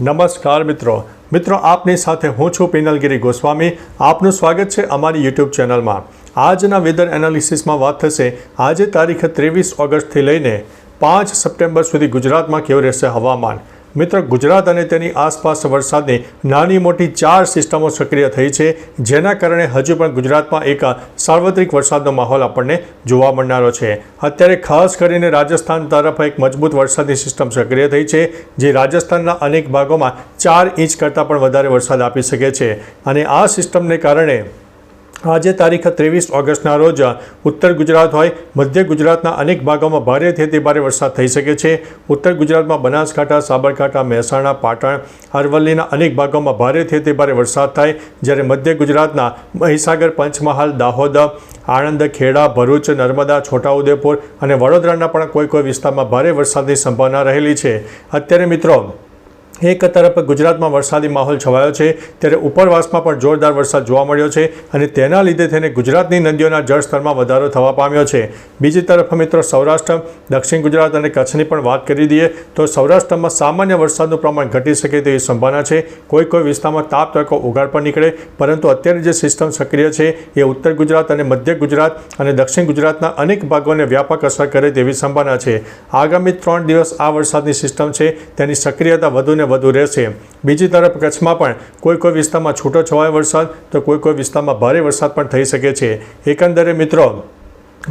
નમસ્કાર મિત્રો. મિત્રો, આપની સાથે હું છું પિનલગીરી ગોસ્વામી. આપનું સ્વાગત છે અમારી યુટ્યુબ ચેનલમાં. આજના વેધર એનાલિસિસમાં વાત થશે. આજે તારીખ ત્રેવીસ ઓગસ્ટથી લઈને પાંચ સપ્ટેમ્બર સુધી ગુજરાતમાં કેવું રહેશે હવામાન? મિત્રો, ગુજરાત અને તેની આસપાસ વરસાદની નાની મોટી ચાર સિસ્ટમો સક્રિય થઈ છે, જેના કારણે હજુ પણ ગુજરાતમાં એક સાર્વત્રિક વરસાદનો માહોલ આપણને જોવા મળનારો છે. અત્યારે ખાસ કરીને રાજસ્થાન તરફ એક મજબૂત વરસાદની સિસ્ટમ સક્રિય થઈ છે, જે રાજસ્થાનના અનેક ભાગોમાં ચાર ઇંચ કરતાં પણ વધારે વરસાદ આપી શકે છે. અને આ સિસ્ટમને કારણે આજે તારીખ ત્રેવીસ ઓગસ્ટના રોજ ઉત્તર ગુજરાત હોય, મધ્ય ગુજરાતના અનેક ભાગોમાં ભારેથી અતિ ભારે વરસાદ થઈ શકે છે. ઉત્તર ગુજરાતમાં બનાસકાંઠા, સાબરકાંઠા, મહેસાણા, પાટણ, અરવલ્લીના અનેક ભાગોમાં ભારેથી ભારે વરસાદ થાય. જ્યારે મધ્ય ગુજરાતના મહીસાગર, પંચમહાલ, દાહોદ, આણંદ, ખેડા, ભરૂચ, નર્મદા, છોટાઉદેપુર અને વડોદરાના પણ કોઈ કોઈ વિસ્તારમાં ભારે વરસાદની સંભાવના રહેલી છે. અત્યારે મિત્રો એક તરફ ગુજરાતમાં વરસાદી માહોલ છવાયો છે, ત્યારે ઉપરવાસમાં પણ જોરદાર વરસાદ જોવા મળ્યો છે અને તેના લીધે થઈને ગુજરાતની નદીઓના જળસ્તરમાં વધારો થવા પામ્યો છે. બીજી તરફ મિત્રો સૌરાષ્ટ્ર, દક્ષિણ ગુજરાત અને કચ્છની પણ વાત કરી દઈએ, તો સૌરાષ્ટ્રમાં સામાન્ય વરસાદનું પ્રમાણ ઘટી શકે તેવી સંભાવના છે. કોઈ કોઈ વિસ્તારમાં તાપ, તડકો ઉગાડ પણ નીકળે, પરંતુ અત્યારે જે સિસ્ટમ સક્રિય છે એ ઉત્તર ગુજરાત અને મધ્ય ગુજરાત અને દક્ષિણ ગુજરાતના અનેક ભાગોને વ્યાપક અસર કરે તેવી સંભાવના છે. આગામી ત્રણ દિવસ આ વરસાદની સિસ્ટમ છે, તેની સક્રિયતા વધુને વધુ રહેશે. બીજી તરફ કચ્છમાં પણ કોઈ કોઈ વિસ્તારમાં છૂટો છવાયો વરસાદ તો કોઈ કોઈ વિસ્તારમાં ભારે વરસાદ પણ થઈ શકે છે. એકંદરે મિત્રો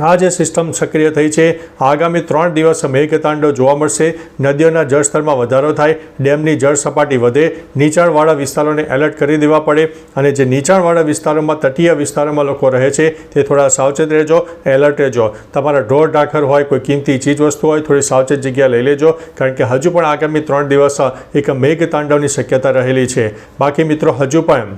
આ જે સિસ્ટમ સક્રિય થઈ છે, આગામી ત્રણ દિવસ મેઘતાંડવ જોવા મળશે. નદીઓના જળસ્તરમાં વધારો થાય, ડેમની જળ સપાટી વધે, નીચાણવાળા વિસ્તારોને એલર્ટ કરી દેવા પડે અને જે નીચાણવાળા વિસ્તારોમાં, તટીય વિસ્તારોમાં લોકો રહે છે, તે થોડા સાવચેત રહેજો, એલર્ટ રહેજો. તમારા ઢોર, ઢાખર હોય, કોઈ કિંમતી ચીજવસ્તુ હોય, થોડી સાવચેત જગ્યા લઈ લેજો, કારણ કે હજુ પણ આગામી ત્રણ દિવસ એક મેઘતાંડવની શક્યતા રહેલી છે. બાકી મિત્રો, હજુ પણ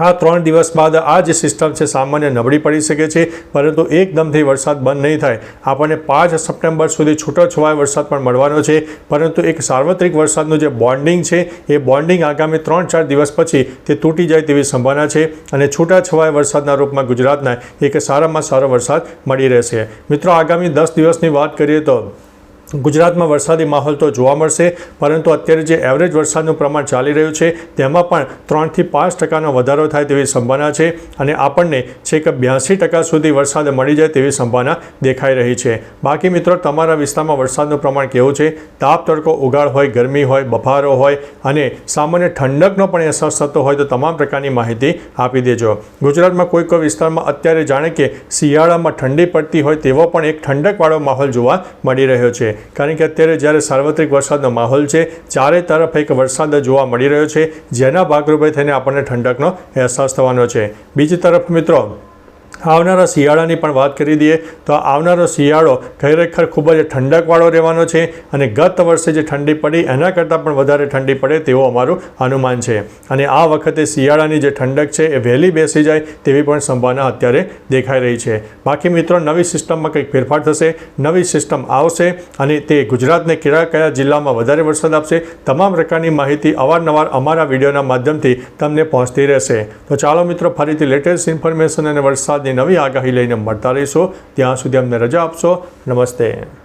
આ ત્રણ દિવસ બાદ આ જે સિસ્ટમ છે, સામાન્ય નબળી પડી શકે છે, પરંતુ એકદમથી વરસાદ બંધ નહીં થાય. આપણને પાંચ સપ્ટેમ્બર સુધી છૂટો છવાયો વરસાદ પણ મળવાનો છે, પરંતુ એક સાર્વત્રિક વરસાદનું જે બોન્ડિંગ છે, એ બોન્ડિંગ આગામી ત્રણ ચાર દિવસ પછી તે તૂટી જાય તેવી સંભાવના છે અને છૂટા છવાયા વરસાદના રૂપમાં ગુજરાતના એક સારામાં સારો વરસાદ મળી રહેશે. મિત્રો, આગામી દસ દિવસની વાત કરીએ તો ગુજરાતમાં વરસાદી માહોલ તો જોવા મળશે, પરંતુ અત્યારે જે એવરેજ વરસાદનું પ્રમાણ ચાલી રહ્યું છે, તેમાં પણ ત્રણથી પાંચ ટકાનો વધારો થાય તેવી સંભાવના છે અને આપણને છેક બ્યાસી ટકા સુધી વરસાદ મળી જાય તેવી સંભાવના દેખાઈ રહી છે. બાકી મિત્રો, તમારા વિસ્તારમાં વરસાદનું પ્રમાણ કેવું છે? તાપ, તડકો, ઉગાડ હોય, ગરમી હોય, બફારો હોય અને સામાન્ય ઠંડકનો પણ અહેસાસ થતો હોય તો તમામ પ્રકારની માહિતી આપી દેજો. ગુજરાતમાં કોઈ કોઈ વિસ્તારમાં અત્યારે જાણે કે શિયાળામાં ઠંડી પડતી હોય તેવો પણ એક ઠંડકવાળો માહોલ જોવા મળી રહ્યો છે. કારણ કે અત્યારે જ્યારે સાર્વત્રિક વરસાદનો માહોલ છે, ચારે તરફ એક વરસાદ જોવા મળી રહ્યો છે, જેના ભાગરૂપે થઈને આપણને ઠંડકનો અહેસાસ થવાનો છે. બીજી તરફ મિત્રો આવનારા શિયાળાની પણ વાત કરી દઈએ તો આવનારો શિયાળો ખરેખર ખૂબ જ ઠંડકવાળો રહેવાનો છે અને ગત વર્ષે જે ઠંડી પડી એના કરતાં પણ વધારે ઠંડી પડે તેવું અમારું અનુમાન છે. અને આ વખતે શિયાળાની જે ઠંડક છે એ વહેલી બેસી જાય તેવી પણ સંભાવના અત્યારે દેખાઈ રહી છે. બાકી મિત્રો, નવી સિસ્ટમમાં કંઈક ફેરફાર થશે, નવી સિસ્ટમ આવશે અને તે ગુજરાતને કયા કયા જિલ્લામાં વધારે વરસાદ આપશે તમામ પ્રકારની માહિતી અવારનવાર અમારા વિડીયોના માધ્યમથી તમને પહોંચતી રહેશે. તો ચાલો મિત્રો, ફરીથી લેટેસ્ટ ઇન્ફોર્મેશન અને વરસાદની નવી આગાહી લઈને મળતા રહીશું. ત્યાં સુધી અમને રજા આપશો. નમસ્તે.